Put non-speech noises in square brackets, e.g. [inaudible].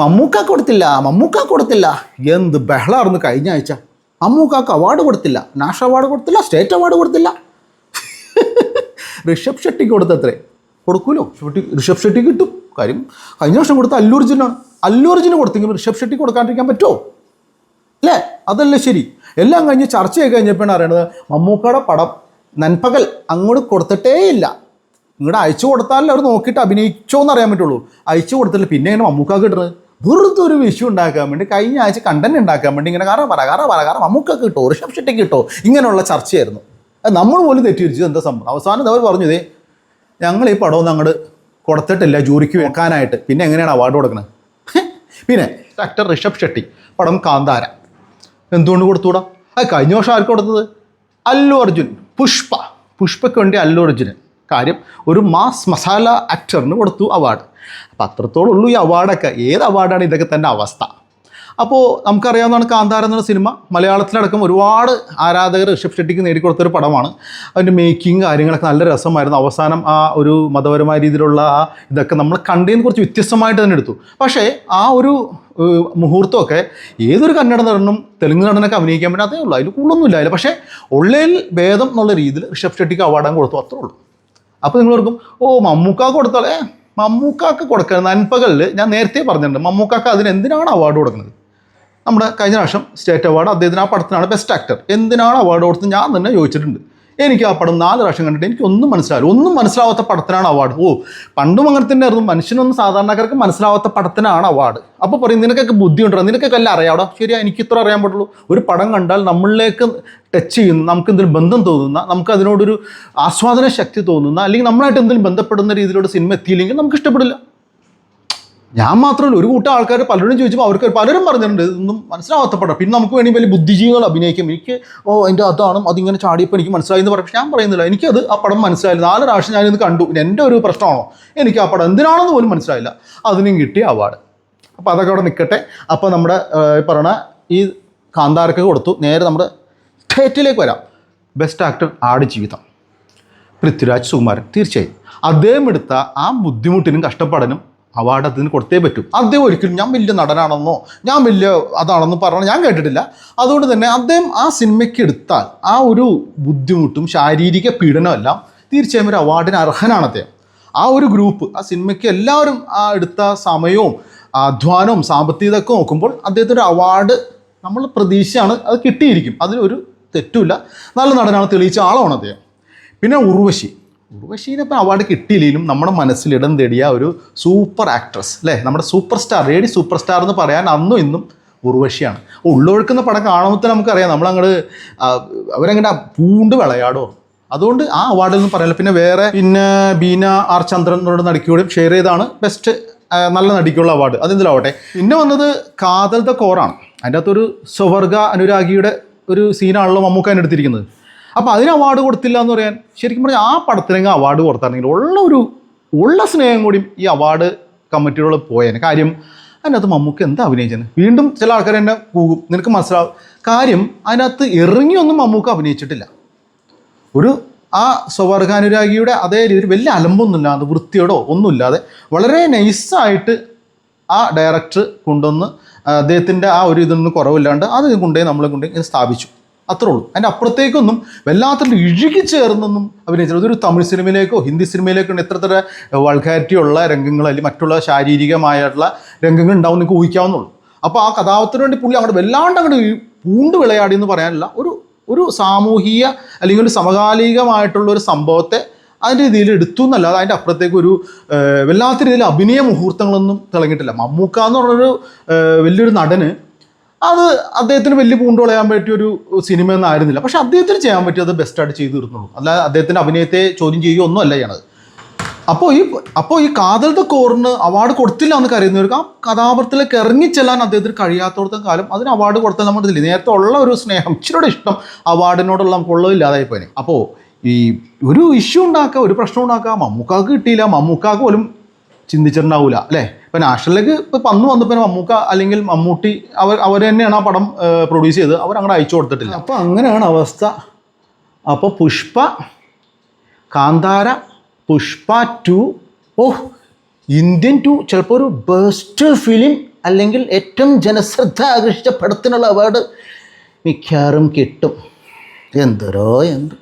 മമ്മൂക്ക കൊടുത്തില്ല മമ്മൂക്ക കൊടുത്തില്ല. എന്ത് ബഹളമായിരുന്നു കഴിഞ്ഞ ആഴ്ച. മമ്മൂക്കാക്ക് അവാർഡ് കൊടുത്തില്ല നാഷണൽ അവാർഡ് കൊടുത്തില്ല സ്റ്റേറ്റ് അവാർഡ് കൊടുത്തില്ല. ഋഷഭ് ഷെട്ടിക്ക് കൊടുത്തത്രേ. കൊടുക്കൂലോ? ഷെട്ടി ഋഷഭ് ഷെട്ടി കിട്ടും. കാര്യം കഴിഞ്ഞ വർഷം കൊടുത്ത അല്ലൂർജിന് അല്ലൂർജിന് കൊടുത്തെങ്കിൽ ഋഷഭ് ഷെട്ടി കൊടുക്കാണ്ടിരിക്കാൻ പറ്റുമോ അല്ലേ? അതല്ലേ ശരി. എല്ലാം കഴിഞ്ഞ് ചർച്ചയൊക്കെ കഴിഞ്ഞപ്പോഴാണ് അറിയണത് മമ്മൂക്കയുടെ പടം നൻപകൽ അങ്ങോട്ട് കൊടുത്തിട്ടേ ഇല്ല ഇങ്ങോട്ട് അയച്ചു കൊടുത്താലേ അവർ നോക്കിയിട്ട് അഭിനയിച്ചോ എന്ന് അറിയാൻ പറ്റുള്ളൂ. അയച്ചു കൊടുത്തില്ല പിന്നെ ഇങ്ങനെ മമ്മൂക്ക കിട്ടുന്നത് വെറുതെ ഒരു വിഷു ഉണ്ടാക്കാൻ വേണ്ടി കഴിഞ്ഞ ആഴ്ച കണ്ടന്റ് ഉണ്ടാക്കാൻ വേണ്ടി ഇങ്ങനെ കാരണം പറ കറ പറ കിട്ടോ ഋഷഭ് ഷെട്ടി കിട്ടോ ഇങ്ങനെയുള്ള ചർച്ചയായിരുന്നു. അത് നമ്മൾ പോലും തെറ്റിദ്ധരിച്ചത് എന്താ സംഭവം? അവസാനം അവർ പറഞ്ഞു ഇതേ ഞങ്ങൾ ഈ പടവും അങ്ങോട്ട് കൊടുത്തിട്ടില്ല ജൂറിക്ക് വെക്കാനായിട്ട്. പിന്നെ എങ്ങനെയാണ് അവാർഡ് കൊടുക്കുന്നത് [laughs] പിന്നെ ആക്ടർ ഋഷഭ് ഷെട്ടി പടം കാന്താര. എന്തുകൊണ്ട് കൊടുത്തുകൂടാ അത് കഴിഞ്ഞ വർഷം ആർക്ക് കൊടുത്തത്? അല്ലു അർജുൻ പുഷ്പ. പുഷ്പയ്ക്ക് വേണ്ടി അല്ലു അർജുന് കാര്യം ഒരു മാസ് മസാല ആക്ടറിന് കൊടുത്തു അവാർഡ് അപ്പോൾ അത്രത്തോളം ഉള്ളൂ ഈ അവാർഡൊക്കെ ഏത് അവാർഡാണ് ഇതൊക്കെ തന്നെ അവസ്ഥ? അപ്പോൾ നമുക്കറിയാവുന്നതാണ് കാന്താര എന്ന സിനിമ. മലയാളത്തിലടക്കം ഒരുപാട് ആരാധകർ ഋഷഭ് ഷെട്ടിക്ക് നേടിക്കൊടുത്തൊരു പടമാണ്. അതിന്റെ മേക്കിംഗ് കാര്യങ്ങളൊക്കെ നല്ല രസമായിരുന്നു. അവസാനം ആ ഒരു മതപരമായ രീതിയിലുള്ള ആ ഇതൊക്കെ നമ്മൾ കണ്ടതിന് കുറച്ച് വ്യത്യസ്തമായിട്ട് തന്നെ എടുത്തു. പക്ഷേ ആ ഒരു മുഹൂർത്തമൊക്കെ ഏതൊരു കന്നഡ നടനും തെലുങ്ക് നടനൊക്കെ അഭിനയിക്കാൻ പറ്റും? അതേ ഉള്ളൂ. അതിൽ കൂടുതലൊന്നും ഇല്ലായില്ല പക്ഷേ ഉള്ളിൽ ഭേദം എന്നുള്ള രീതിയിൽ ഋഷഭ് ഷെട്ടിക്ക് അവാർഡാൻ കൊടുത്തു. അത്രേ ഉള്ളൂ. അപ്പോൾ നിങ്ങൾ ഓർക്കും ഓ മമ്മൂക്കാക്ക് കൊടുത്താലേ മമ്മൂക്കാക്ക് കൊടുക്കുന്നത് നൻപകളിൽ ഞാൻ നേരത്തെ പറഞ്ഞിട്ടുണ്ട് മമ്മൂക്കാക്ക് അതിന് എന്തിനാണ് അവാർഡ് കൊടുക്കുന്നത്? നമ്മുടെ കഴിഞ്ഞ പ്രാവശ്യം സ്റ്റേറ്റ് അവാർഡ് അദ്ദേഹത്തിന് ആ പടത്തിനാണ് ബെസ്റ്റ് ആക്ടർ എന്തിനാണ് അവാർഡ് കൊടുത്തത്? ഞാൻ തന്നെ ചോദിച്ചിട്ടുണ്ട്. എനിക്ക് ആ പടം നാല് പ്രാവശ്യം കണ്ടിട്ട് എനിക്ക് ഒന്നും മനസ്സിലാവില്ല. ഒന്നും മനസ്സിലാവാത്ത പടത്തിനാണ് അവാർഡ് ഓ പണ്ടും അങ്ങനെ തന്നെ ആയിരുന്നു. മനുഷ്യനൊന്നും സാധാരണക്കാർക്ക് മനസ്സിലാവാത്ത പടത്തിനാണ് അവാർഡ് അപ്പോൾ പറയും നിനക്കൊക്കെ ബുദ്ധിയുണ്ടോ നിനക്കൊക്കെ എല്ലാം അറിയാവിടെ ശരിയാ എനിക്ക് ഇത്ര അറിയാൻ പറ്റുള്ളൂ. ഒരു പടം കണ്ടാൽ നമ്മളിലേക്ക് ടച്ച് ചെയ്യുന്ന നമുക്ക് എന്തെങ്കിലും ബന്ധം തോന്നുന്ന നമുക്ക് അതിനോടൊരു ആസ്വാദന ശക്തി തോന്നുന്ന അല്ലെങ്കിൽ നമ്മളായിട്ട് എന്തെങ്കിലും ബന്ധപ്പെടുന്ന രീതിയിലൂടെ സിനിമ എത്തിയില്ലെങ്കിൽ നമുക്ക് ഇഷ്ടപ്പെടില്ല. ഞാൻ മാത്രമല്ല ഒരു കൂട്ടം ആൾക്കാർ പലരും ചോദിച്ചപ്പോൾ അവർക്ക് പലരും പറഞ്ഞിട്ടുണ്ട് ഇതൊന്നും മനസ്സിലാവാത്ത പടം പിന്നെ നമുക്ക് വേണ്ടി വലിയ ബുദ്ധിജീവികൾ അഭിനയിക്കും. എനിക്ക് ഓ അതിന്റെ അതാണ് അതിങ്ങനെ ചാടിയപ്പോൾ എനിക്ക് മനസ്സിലായി എന്ന് പറയും പക്ഷെ ഞാൻ പറയുന്നില്ല. എനിക്കത് ആ പടം മനസ്സിലായില്ല. നാല് പ്രാവശ്യം ഞാനിത് കണ്ടു. എന്റെ ഒരു പ്രശ്നമാണോ? എനിക്ക് ആ പടം എന്തിനാണെന്ന് പോലും മനസ്സിലായില്ല. അതിനും കിട്ടിയ അവാർഡ് അപ്പോൾ അതൊക്കെ അവിടെ നിൽക്കട്ടെ. അപ്പോൾ നമ്മുടെ പറയണ ഈ കാന്താരക്ക് കൊടുത്തു. നേരെ നമ്മുടെ സ്റ്റേറ്റിലേക്ക് വരാം. ബെസ്റ്റ് ആക്ടർ ആട് ജീവിതം? പൃഥ്വിരാജ് സുകുമാരൻ. തീർച്ചയായും. അദ്ദേഹം എടുത്ത ആ ബുദ്ധിമുട്ടിനും കഷ്ടപ്പാടിനും അവാർഡ് അതിന് കൊടുത്തേ പറ്റും. അദ്ദേഹം ഒരിക്കലും ഞാൻ വലിയ നടനാണെന്നോ ഞാൻ വലിയ അതാണെന്നോ പറഞ്ഞാൽ ഞാൻ കേട്ടിട്ടില്ല. അതുകൊണ്ട് തന്നെ അദ്ദേഹം ആ സിനിമയ്ക്ക് എടുത്താൽ ആ ഒരു ബുദ്ധിമുട്ടും ശാരീരിക പീഡനമെല്ലാം തീർച്ചയായും ഒരു അവാർഡിന് അർഹനാണ് അദ്ദേഹം. ആ ഒരു ഗ്രൂപ്പ് ആ സിനിമയ്ക്ക് എല്ലാവരും ആ എടുത്ത സമയവും അധ്വാനവും സാമ്പത്തികതൊക്കെ നോക്കുമ്പോൾ അദ്ദേഹത്തിന് ഒരു അവാർഡ് നമ്മൾ പ്രതീക്ഷയാണ് അത് കിട്ടിയിരിക്കും. അതിനൊരു തെറ്റുമില്ല. നല്ല നടനാണ് തെളിയിച്ച ആളാണ് അദ്ദേഹം. പിന്നെ ഉർവശി. ഉർവശീനെ ഇപ്പം അവാർഡ് കിട്ടിയില്ലെങ്കിലും നമ്മുടെ മനസ്സിൽ ഇടം തേടിയ ഒരു സൂപ്പർ ആക്ട്രസ് അല്ലേ? നമ്മുടെ super star lady super star എന്ന് പറയാൻ അന്നും ഇന്നും ഉർവശിയാണ്. ഉള്ളൊഴുക്കുന്ന പടം കാണുമ്പോൾ തന്നെ നമുക്കറിയാം നമ്മളങ്ങോട്ട് അവരങ്ങനെ പൂണ്ട് വിളയാടോ? അതുകൊണ്ട് ആ അവാർഡിൽ നിന്ന് പറയാനില്ല പിന്നെ വേറെ പിന്നെ ബീന ആർ ചന്ദ്രൻ എന്നുള്ള നടിക്കൂടെയും ഷെയർ ചെയ്താണ് ബെസ്റ്റ് നല്ല നടിക്കുള്ള അവാർഡ് അതെന്തിലാവട്ടെ? പിന്നെ വന്നത് കാതൽ ദ കോറാണ്. അതിന്റെ അകത്തൊരു സ്വവർഗ അനുരാഗിയുടെ ഒരു സീനാണല്ലോ മമ്മൂക്കാൻ എടുത്തിരിക്കുന്നത് അപ്പോൾ അതിന് അവാർഡ് കൊടുത്തില്ല എന്ന് പറയാൻ ശരിക്കും പറഞ്ഞാൽ ആ പടത്തിനെങ്കിൽ അവാർഡ് കൊടുത്താണെങ്കിൽ ഉള്ള ഒരു ഉള്ള സ്നേഹം കൂടിയും ഈ അവാർഡ് കമ്മിറ്റിയോട് പോയേനെ. കാര്യം അതിനകത്ത് മമ്മൂക്ക് എന്താ അഭിനയിച്ചത് വീണ്ടും ചില ആൾക്കാർ എന്നെ പോകും നിനക്ക് മനസ്സിലാവും. കാര്യം അതിനകത്ത് ഇറങ്ങിയൊന്നും മമ്മൂക്ക് അഭിനയിച്ചിട്ടില്ല. ഒരു ആ സ്വവർഗാനുരാഗിയുടെ അതേ രീതിയിൽ വലിയ അലമ്പൊന്നുമില്ലാതെ വൃത്തിയോടോ ഒന്നുമില്ലാതെ വളരെ നൈസായിട്ട് ആ ഡയറക്ടർ കൊണ്ടുവന്ന് അദ്ദേഹത്തിന്റെ ആ ഒരു ഇതൊന്നും കുറവില്ലാണ്ട് അത് കൊണ്ടുപോയി നമ്മളെ കൊണ്ടുപോയി സ്ഥാപിച്ചു. അത്രേ ഉള്ളൂ അതിന്റെ അപ്പുറത്തേക്കൊന്നും വല്ലാത്തൊരു ഇഴുകി ചേർന്നൊന്നും അഭിനയിച്ചത് അതൊരു തമിഴ് സിനിമയിലേക്കോ ഹിന്ദി സിനിമയിലേക്കോ എത്ര തര വൾഗാരിറ്റി ഉള്ള രംഗങ്ങൾ അല്ലെങ്കിൽ മറ്റുള്ള ശാരീരികമായിട്ടുള്ള രംഗങ്ങൾ ഉണ്ടാവും നിങ്ങൾക്ക് ഊഹിക്കാവുന്നുള്ളൂ അപ്പോൾ ആ കഥാപാത്രത്തിന് വേണ്ടി പുള്ളി അങ്ങോട്ട് വല്ലാണ്ട് അങ്ങോട്ട് പൂണ്ട് വിളയാടി എന്ന് പറയാനില്ല. ഒരു ഒരു സാമൂഹിക അല്ലെങ്കിൽ ഒരു സമകാലികമായിട്ടുള്ള ഒരു സംഭവത്തെ അതിന്റെ രീതിയിൽ എടുത്തു എന്നല്ലാതെ അതിന്റെ അപ്പുറത്തേക്ക് ഒരു വല്ലാത്ത രീതിയിൽ അഭിനയ മുഹൂർത്തങ്ങളൊന്നും തിളങ്ങിയിട്ടില്ല. മമ്മൂക്ക എന്ന് പറഞ്ഞൊരു വലിയൊരു നടന് അത് അദ്ദേഹത്തിന് വലിയ പൂണ്ട് കളയാൻ പറ്റിയ ഒരു സിനിമ ഒന്നും പക്ഷെ അദ്ദേഹത്തിന് ചെയ്യാൻ പറ്റിയത് ബെസ്റ്റായിട്ട് ചെയ്തു തീർന്നുള്ളൂ അല്ലാതെ അദ്ദേഹത്തിന്റെ അഭിനയത്തെ ചോദ്യം ചെയ്യുകയോ ഒന്നും അല്ല ചെയ്യണത് അപ്പോൾ ഈ അപ്പോൾ ഈ കാതലത്തെ കോറിന് അവാർഡ് കൊടുത്തില്ല എന്ന് കരുതുന്നവർക്ക് ആ കഥാപാത്രത്തിലേക്ക് ഇറങ്ങിച്ചെല്ലാൻ അദ്ദേഹത്തിന് കഴിയാത്തോടത്തും കാലം അതിന് അവാർഡ് കൊടുത്താൽ നമ്മൾ ഇതില്ല? നേരത്തെ ഉള്ള ഒരു സ്നേഹം ഇച്ചിരിയുടെ ഇഷ്ടം അവാർഡിനോടുള്ള നമുക്കുള്ളത് ഇല്ലാതായിപ്പോയിന്. അപ്പോൾ ഈ ഒരു ഇഷ്യൂ ഉണ്ടാക്കുക ഒരു പ്രശ്നം ഉണ്ടാക്കുക മമ്മൂക്കാക്ക് കിട്ടിയില്ല മമ്മൂക്കാക്ക് പോലും ചിന്തിച്ചിട്ടുണ്ടാവില്ല അല്ലേ? ഇപ്പം നാഷണലിലേക്ക് ഇപ്പൊ പന്ന് വന്നപ്പോൾ മമ്മൂക്ക അല്ലെങ്കിൽ മമ്മൂട്ടി അവർ അവർ തന്നെയാണ് ആ പടം പ്രൊഡ്യൂസ് ചെയ്ത് അവർ അങ്ങോട്ട് അയച്ചു കൊടുത്തിട്ടില്ല. അപ്പോൾ അങ്ങനെയാണ് അവസ്ഥ. അപ്പോൾ Pushpa Kantara Pushpa two oh Indian two ചിലപ്പോൾ ഒരു ബെസ്റ്റ് ഫിലിം അല്ലെങ്കിൽ ഏറ്റവും ജനശ്രദ്ധ ആകർഷിച്ച പടത്തിനുള്ള അവാർഡ് മിക്കവാറും കിട്ടും. എന്തോരോ എന്ത്.